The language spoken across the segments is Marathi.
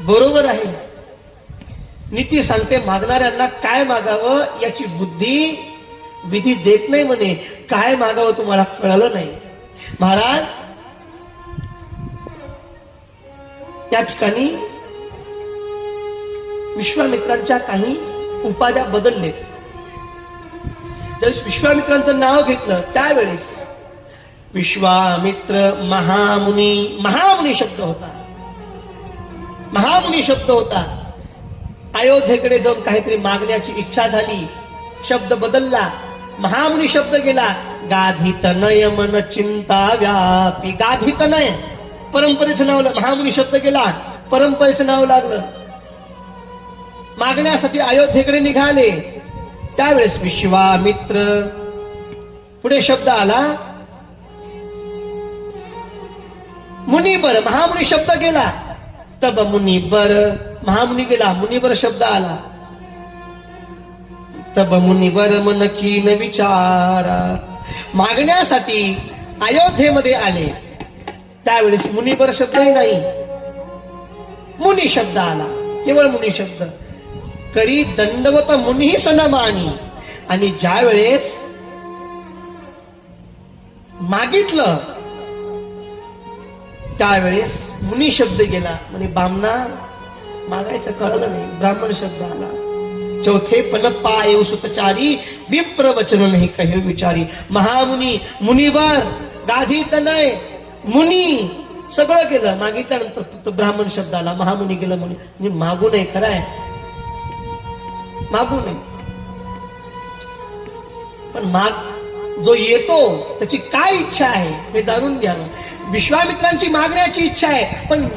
बरोबर आहे. नीती सांगते मागणाऱ्यांना काय मागावं याची बुद्धी विधी देत नाही म्हणे. काय मागावं तुम्हाला कळलं नाही. महाराज या ठिकाणी विश्वामित्रांच्या काही उपाध्या बदललेत. ज्यावेळेस विश्वामित्रांचं नाव घेतलं त्यावेळेस विश्वामित्र महामुनी महामुनी शब्द होता. महामुनी शब्द होता. अयोध्येकडे जाऊन काहीतरी मागण्याची इच्छा झाली. शब्द बदलला. महामुनी शब्द गेला. गाधित नय मन चिंता व्यापी. गाधित नय. परंपरेचं नाव महामुनी शब्द गेला. परंपरेचं नाव लागलं. मागण्यासाठी अयोध्येकडे निघाले. त्यावेळेस विश्वामित्र पुढे शब्द आला. मुनिबर महामुनी शब्द गेला. तब मुनिबर महामुनी गेला मुनिबर शब्द आला. तब मुनिबर मन न विचारा मागण्यासाठी अयोध्येमध्ये आले. त्यावेळेस मुनिबर शब्दही नाही. मुनी शब्द आला केवळ मुनी शब्द. करी दंडवत मुनी सनमानी आणि ज्या वेळेस मागितलं त्यावेळेस मुनी शब्द गेला. म्हणजे बामना मागायचं कळलं नाही. ब्राह्मण शब्द आला. चौथे पण पाय सुतचारी विप्र वचन नाही कहे विचारी. महामुनी मुनिवर गाधी तनय मुनी सगळं केलं. मागितल्यानंतर फक्त ब्राह्मण शब्द आला. महामुनी गेलं मुनी म्हणजे मागू नये खरं आहे. मागू नये. पण माग जो येतो त्याची काय इच्छा आहे हे जाणून घ्यावं. विश्वामित्रांची मागण्याची इच्छा आहे पण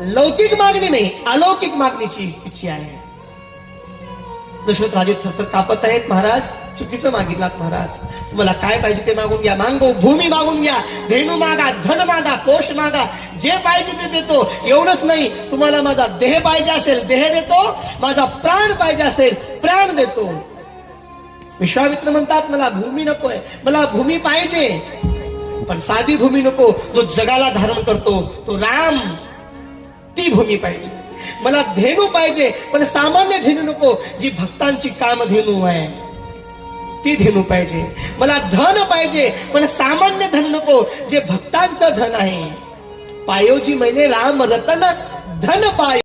लौकिक मागणी नाही अलौकिक मागणीची इच्छा आहे. दशरथ राजे थरथर कापत आहेत महाराज चुकीचं मागितलात महाराज. तुम्हाला काय पाहिजे ते मागून घ्या. मागो भूमी मागून घ्या. धेनू मागा धन मागा कोश मागा. जे पाहिजे ते देतो. एवढंच नाही तुम्हाला माझा देह पाहिजे असेल देह देतो. माझा प्राण पाहिजे असेल प्राण देतो. विश्वामित्र म्हणतात मला भूमी नकोय मला भूमी पाहिजे. पण साधी भूमी नको जो जगाला धारण करतो तो राम. ती भूमी पाहिजे. मला धेनू पाहिजे पण सामान्य धेनू नको जी भक्तांची कामधेनू आहे. ती धेनू पाहिजे. मला धन पाहिजे पण सामान्य धन नको जे भक्तांचं धन आहे. पायोजी महिने राम रतन धन पाय.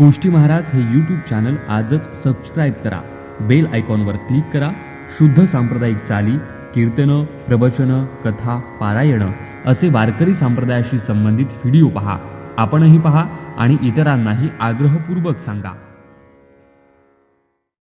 गोष्टी महाराज हे यूट्यूब चॅनल आजच सबस्क्राईब करा. बेल आयकॉनवर क्लिक करा. शुद्ध सांप्रदायिक चाली कीर्तनं प्रवचनं कथा पारायणं असे वारकरी संप्रदायाशी संबंधित व्हिडिओ पहा. आपणही पहा आणि इतरांनाही आग्रहपूर्वक सांगा.